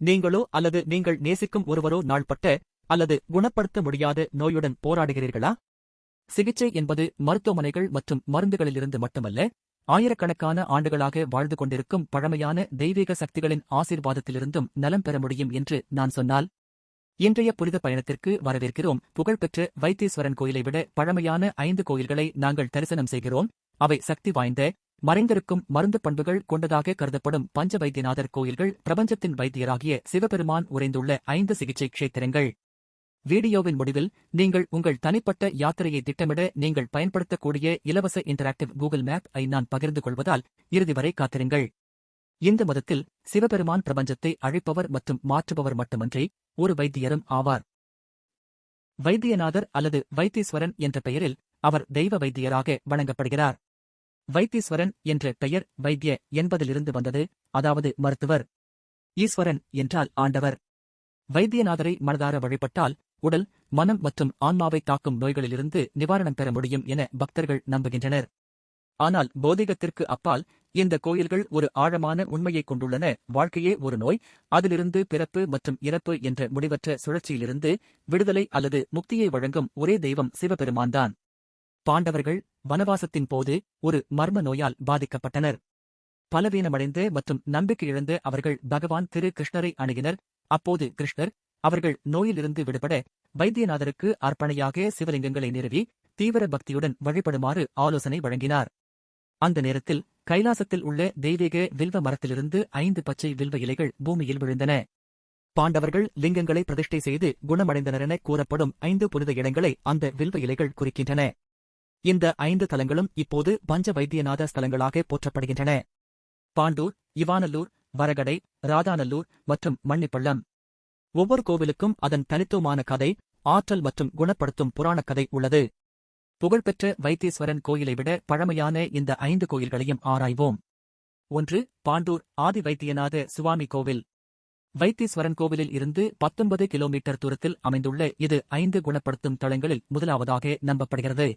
நீங்களோ அல்லது நீங்கள் நேசிக்கும் ஒருவரோ நாள்பட்ட அல்லது குணப்படுத்த முடியாத நோயுடன் போராடுகிறீர்களா? சிகிச்சை என்பது மருத்துவமனைகள் மற்றும் மருந்துகளிலிருந்து மட்டுமல்ல ஆயிரக்கணக்கான ஆண்டுகளாக வாழ்ந்து கொண்டிருக்கும் பழமையான தெய்வீக சக்திகளின் ஆசீர்வாதத்திலிருந்தும் நலம் பெற முடியும் என்று நான் சொன்னால் இன்றைய புனித பயணத்திற்கு வரவேற்கிறோம். புகழ்பெற்ற வைத்தீஸ்வரன் கோயிலை விட பழமையான ஐந்து கோயில்களை நாங்கள் தரிசனம் செய்கிறோம். அவை சக்தி வாய்ந்த மறைந்திருக்கும் மருந்து பண்புகள் கொண்டதாக கருதப்படும் பஞ்ச வைத்தியநாதர் கோயில்கள் பிரபஞ்சத்தின் வைத்தியராகிய சிவபெருமான் உறைந்துள்ள ஐந்து சிகிச்சை க்ஷேத்திரங்கள். வீடியோவின் முடிவில் நீங்கள் உங்கள் தனிப்பட்ட யாத்திரையை திட்டமிட நீங்கள் பயன்படுத்தக்கூடிய இலவச இன்டராக்டிவ் கூகுள் மேப் ஐ நான் பகிர்ந்து கொள்வதால் இறுதி வரை காத்திருங்கள். இந்த மதத்தில் சிவபெருமான் பிரபஞ்சத்தை அழைப்பவர் மற்றும் மாற்றுபவர் மட்டுமன்றி ஒரு வைத்தியரும் ஆவார். வைத்தியநாதர் அல்லது வைத்தீஸ்வரன் என்ற பெயரில் அவர் தெய்வ வைத்தியராக வணங்கப்படுகிறார். வைத்தீஸ்வரன் என்ற பெயர் வைத்திய என்பதிலிருந்து வந்தது அதாவது மருத்துவர். ஈஸ்வரன் என்றால் ஆண்டவர். வைத்தியநாதரை மனதார வழிபட்டால் உடல் மனம் மற்றும் ஆன்மாவை தாக்கும் நோய்களிலிருந்து நிவாரணம் பெற முடியும் என பக்தர்கள் நம்புகின்றனர். ஆனால் போதிகத்திற்கு அப்பால் இந்த கோயில்கள் ஒரு ஆழமான உண்மையைக் கொண்டுள்ளன. வாழ்க்கையே ஒரு நோய் அதிலிருந்து பிறப்பு மற்றும் இறப்பு என்ற முடிவற்ற சுழற்சியிலிருந்து விடுதலை அல்லது முக்தியை வழங்கும் ஒரே தெய்வம் சிவபெருமான்தான். பாண்டவர்கள் வனவாசத்தின் போது ஒரு மர்ம நோயால் பாதிக்கப்பட்டனர். பலவீனமடைந்து மற்றும் நம்பிக்கை இழந்து அவர்கள் பகவான் திரு கிருஷ்ணரை அணுகினர். அப்போது கிருஷ்ணர் அவர்கள் நோயிலிருந்து விடுபட வைத்தியநாதருக்கு அர்ப்பணையாக சிவலிங்கங்களை நிறுவி தீவிர பக்தியுடன் வழிபடுமாறு ஆலோசனை வழங்கினார். அந்த நேரத்தில் கைலாசத்தில் உள்ள தெய்வீக வில்வ மரத்திலிருந்து ஐந்து பச்சை வில்வ இலைகள் பூமியில் விழுந்தன. பாண்டவர்கள் லிங்கங்களை பிரதிஷ்டை செய்து குணமடைந்தனரென கூறப்படும் ஐந்து புனித இடங்களை அந்த வில்வ இலைகள் குறிக்கின்றன. இந்த ஐந்து தலங்களும் இப்போது பஞ்ச வைத்தியநாத ஸ்தலங்களாக போற்றப்படுகின்றன. பாண்டூர் இவானல்லூர் வரகடை ராதாநல்லூர் மற்றும் மண்ணிப்பள்ளம் ஒவ்வொரு கோவிலுக்கும் அதன் தனித்துவமான கதை ஆற்றல் மற்றும் குணப்படுத்தும் புராணக் கதை உள்ளது. புகழ்பெற்ற வைத்தீஸ்வரன் கோயிலை விட பழமையான இந்த ஐந்து கோயில்களையும் ஆராய்வோம். ஒன்று பாண்டூர் ஆதி வைத்தியநாத சுவாமி கோவில். வைத்தீஸ்வரன் கோவிலில் இருந்து பத்தொன்பது கிலோமீட்டர் தூரத்தில் அமைந்துள்ள இது ஐந்து குணப்படுத்தும் தளங்களில் முதலாவதாக நம்பப்படுகிறது.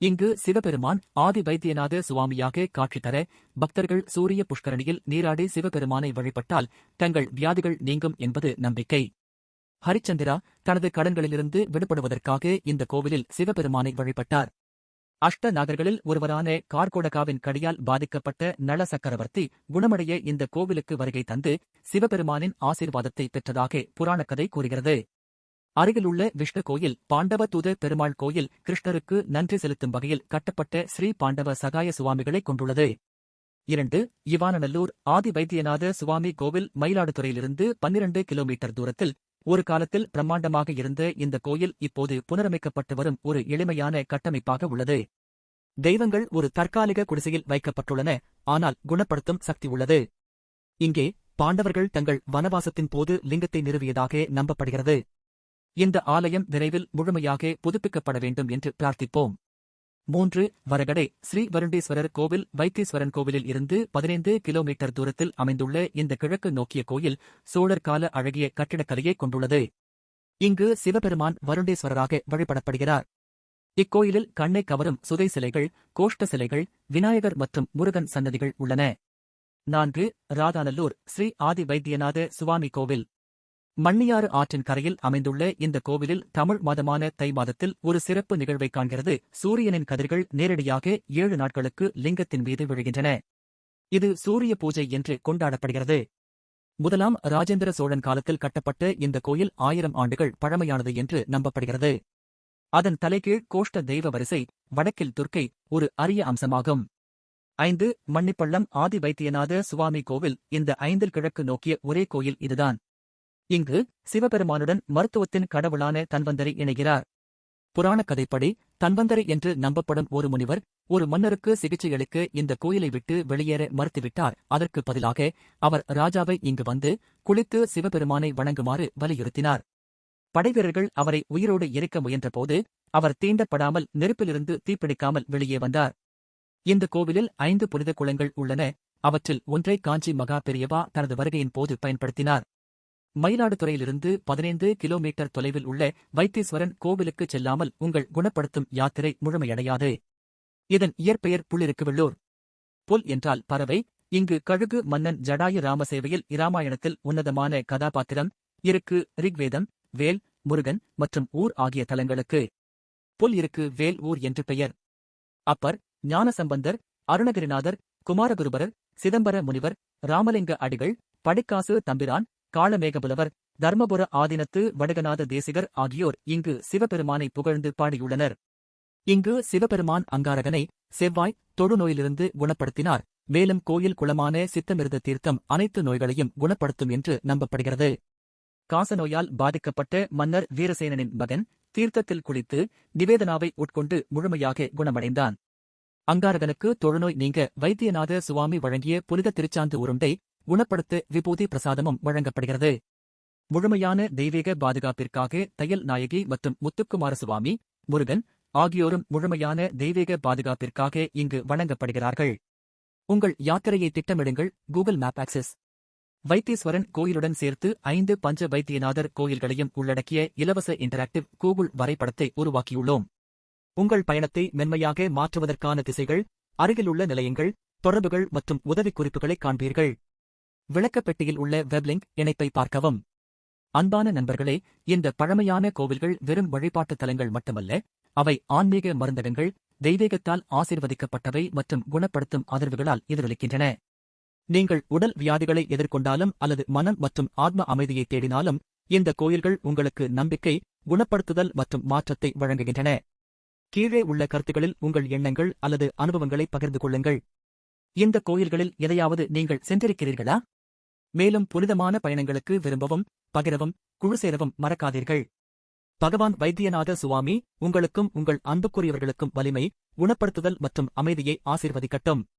இங்கு சிவபெருமான் ஆதி வைத்தியநாத சுவாமியாக காட்சி தர பக்தர்கள் சூரிய புஷ்கரணியில் நீராடி சிவபெருமானை வழிபட்டால் தங்கள் வியாதிகள் நீங்கும் என்பது நம்பிக்கை. ஹரிச்சந்திரா தனது கடன்களிலிருந்து விடுபடுவதற்காக இந்த கோவிலில் சிவபெருமானை வழிபட்டார். அஷ்ட நாகர்களில் ஒருவரான கார்கோடகாவின் கடியால் பாதிக்கப்பட்ட நள சக்கரவர்த்தி குணமடைய இந்த கோவிலுக்கு வருகை தந்து சிவபெருமானின் ஆசீர்வாதத்தை பெற்றதாக புராணக்கதை கூறுகிறது. அருகிலுள்ள விஷ்ணு கோயில் பாண்டவ தூத பெருமாள் கோயில் கிருஷ்ணருக்கு நன்றி செலுத்தும் வகையில் கட்டப்பட்ட ஸ்ரீ பாண்டவ சகாய சுவாமிகளை கொண்டுள்ளது. இரண்டு இவானநல்லூர் ஆதி வைத்தியநாத சுவாமி கோவில் மயிலாடுதுறையிலிருந்து பன்னிரண்டு கிலோமீட்டர் தூரத்தில் ஒரு காலத்தில் பிரம்மாண்டமாக இருந்த இந்த கோயில் இப்போது புனரமைக்கப்பட்டு வரும் ஒரு எளிமையான கட்டமைப்பாக உள்ளது. தெய்வங்கள் ஒரு தற்காலிக குடிசையில் வைக்கப்பட்டுள்ளன ஆனால் குணப்படுத்தும் சக்தி உள்ளது. இங்கே பாண்டவர்கள் தங்கள் வனவாசத்தின் போது லிங்கத்தை நிறுவியதாக நம்பப்படுகிறது. இந்த ஆலயம் விரைவில் முழுமையாக புதுப்பிக்கப்பட வேண்டும் என்று பிரார்த்திப்போம். மூன்று வரகடை. ஸ்ரீ வருண்டீஸ்வரர் கோவில் வைத்தீஸ்வரன் கோவிலில் இருந்து பதினைந்து கிலோமீட்டர் தூரத்தில் அமைந்துள்ள இந்த கிழக்கு நோக்கிய கோயில் சோழர் கால அழகிய கட்டிடக்கலையை கொண்டுள்ளது. இங்கு சிவபெருமான் வருண்டேஸ்வரராக வழிபடப்படுகிறார். இக்கோயிலில் கண்ணை கவரும் சுதை சிலைகள் கோஷ்ட சிலைகள் விநாயகர் மற்றும் முருகன் சன்னதிகள் உள்ளன. நான்கு ராதாநல்லூர். ஸ்ரீ ஆதி வைத்தியநாத சுவாமி கோவில். மண்ணியாறு ஆற்றின் கரையில் அமைந்துள்ள இந்த கோவிலில் தமிழ் மாதமான தை மாதத்தில் ஒரு சிறப்பு நிகழ்வை காண்கிறது. சூரியனின் கதிர்கள் நேரடியாக ஏழு நாட்களுக்கு லிங்கத்தின் மீது விழுகின்றன. இது சூரிய பூஜை என்று கொண்டாடப்படுகிறது. முதலாம் ராஜேந்திர சோழன் காலத்தில் கட்டப்பட்ட இந்த கோயில் ஆயிரம் ஆண்டுகள் பழமையானது என்று நம்பப்படுகிறது. அதன் தலைகீழ் கோஷ்ட தெய்வ வரிசை வடக்கில் துர்க்கை ஒரு அரிய அம்சமாகும். ஐந்து மன்னிப்பள்ளம் ஆதி வைத்தியநாத சுவாமி கோவில் இந்த ஐந்தில் கிழக்கு நோக்கிய ஒரே கோயில் இதுதான். இங்கு சிவபெருமானுடன் மருத்துவத்தின் கடவுளான தன்வந்தரை இணைகிறார். புராணக் கதைப்படி தன்வந்தரை என்று நம்பப்படும் ஒரு முனிவர் ஒரு மன்னருக்கு சிகிச்சையளிக்க இந்த கோயிலை விட்டு வெளியேற மறுத்துவிட்டார். அதற்கு பதிலாக அவர் ராஜாவை இங்கு வந்து குளித்து சிவபெருமானை வணங்குமாறு வலியுறுத்தினார். படைவீரர்கள் அவரை உயிரோடு எரிக்க முயன்றபோது அவர் தீண்டப்படாமல் நெருப்பிலிருந்து தீப்பிடிக்காமல் வெளியே வந்தார். இந்த கோவிலில் ஐந்து புனித குளங்கள் உள்ளன. அவற்றில் ஒன்றை காஞ்சி மகா பெரியவா தனது வருகையின் போது பயன்படுத்தினார். மயிலாடுதுறையிலிருந்து பதினைந்து கிலோமீட்டர் தொலைவில் உள்ள வைத்தீஸ்வரன் கோவிலுக்கு செல்லாமல் உங்கள் குணப்படுத்தும் யாத்திரை முழுமையடையாது. இதன் இயற்பெயர் புள்ளிருக்குவெள்ளூர். புல் என்றால் பறவை. இங்கு கழுகு மன்னன் ஜடாயு ராமசேவையில் இராமாயணத்தில் உன்னதமான கதாபாத்திரம் இருக்கு ரிக்வேதம் வேல் முருகன் மற்றும் ஊர் ஆகிய தலங்களுக்கு. புல் இருக்கு வேல் ஊர் என்று பெயர். அப்பர் ஞானசம்பந்தர் அருணகிரிநாதர் குமாரகுருபரர் சிதம்பர முனிவர் ராமலிங்க அடிகள் படிக்காசு தம்பிரான் காளமேகபுலவர் தர்மபுர ஆதீனத்து வடகநாத தேசிகர் ஆகியோர் இங்கு சிவபெருமானை புகழ்ந்து பாடியுள்ளனர். இங்கு சிவபெருமான் அங்காரகனை செவ்வாய் தொழுநோயிலிருந்து குணப்படுத்தினார். மேலும் கோயில் குளமான சித்தமிருத தீர்த்தம் அனைத்து நோய்களையும் குணப்படுத்தும் என்று நம்பப்படுகிறது. காசநோயால் பாதிக்கப்பட்ட மன்னர் வீரசேனனின் மகன் தீர்த்தத்தில் குளித்து நிவேதனாவை உட்கொண்டு முழுமையாக குணமடைந்தான். அங்காரகனுக்கு தொழுநோய் நீங்க வைத்தியநாத சுவாமி வழங்கிய புனித திருச்சாந்து உருண்டை குணப்படுத்த விபூதி பிரசாதமும் வழங்கப்படுகிறது. முழுமையான தெய்வீக பாதுகாப்பிற்காக தையல் நாயகி மற்றும் முத்துக்குமார சுவாமி முருகன் ஆகியோரும் முழுமையான தெய்வீக பாதுகாப்பிற்காக இங்கு வழங்கப்படுகிறார்கள் உங்கள் யாத்திரையை திட்டமிடுங்கள். Google map access. வைத்தீஸ்வரன் கோயிலுடன் சேர்த்து ஐந்து பஞ்ச வைத்தியநாதர் கோயில்களையும் உள்ளடக்கிய இலவச இன்டராக்டிவ் கூகுள் வரைபடத்தை உருவாக்கியுள்ளோம். உங்கள் பயணத்தை மென்மையாக மாற்றுவதற்கான திசைகள் அருகிலுள்ள நிலையங்கள் தொடர்புகள் மற்றும் உதவிக்குறிப்புகளை காண்பீர்கள். விளக்கப்பெட்டியில் உள்ள வெப்லிங்க் இணைப்பை பார்க்கவும். அன்பான நண்பர்களே இந்த பழமையான கோவில்கள் வெறும் வழிபாட்டுத் தலங்கள் மட்டுமல்ல அவை ஆன்மீக மருந்தகங்கள் தெய்வீகத்தால் ஆசீர்வதிக்கப்பட்டவை மற்றும் குணப்படுத்தும் அதிர்வுகளால் எதிரொலிக்கின்றன. நீங்கள் உடல் வியாதிகளை எதிர்கொண்டாலும் அல்லது மனம் மற்றும் ஆத்ம அமைதியை தேடினாலும் இந்த கோயில்கள் உங்களுக்கு நம்பிக்கை குணப்படுத்துதல் மற்றும் மாற்றத்தை வழங்குகின்றன. கீழே உள்ள கருத்துகளில் உங்கள் எண்ணங்கள் அல்லது அனுபவங்களை பகிர்ந்து கொள்ளுங்கள். இந்த கோயில்களில் எதையாவது நீங்கள் சென்றிருக்கிறீர்களா? மேலும் புனிதமான பயணங்களுக்கு விரும்பவும் பகிரவும் குழு சேரவும் மறக்காதீர்கள். பகவான் வைத்தியநாத சுவாமி உங்களுக்கும் உங்கள் அன்புக்குரியவர்களுக்கும் வலிமை குணப்படுத்துதல் மற்றும் அமைதியை ஆசீர்வதிக்கட்டும்.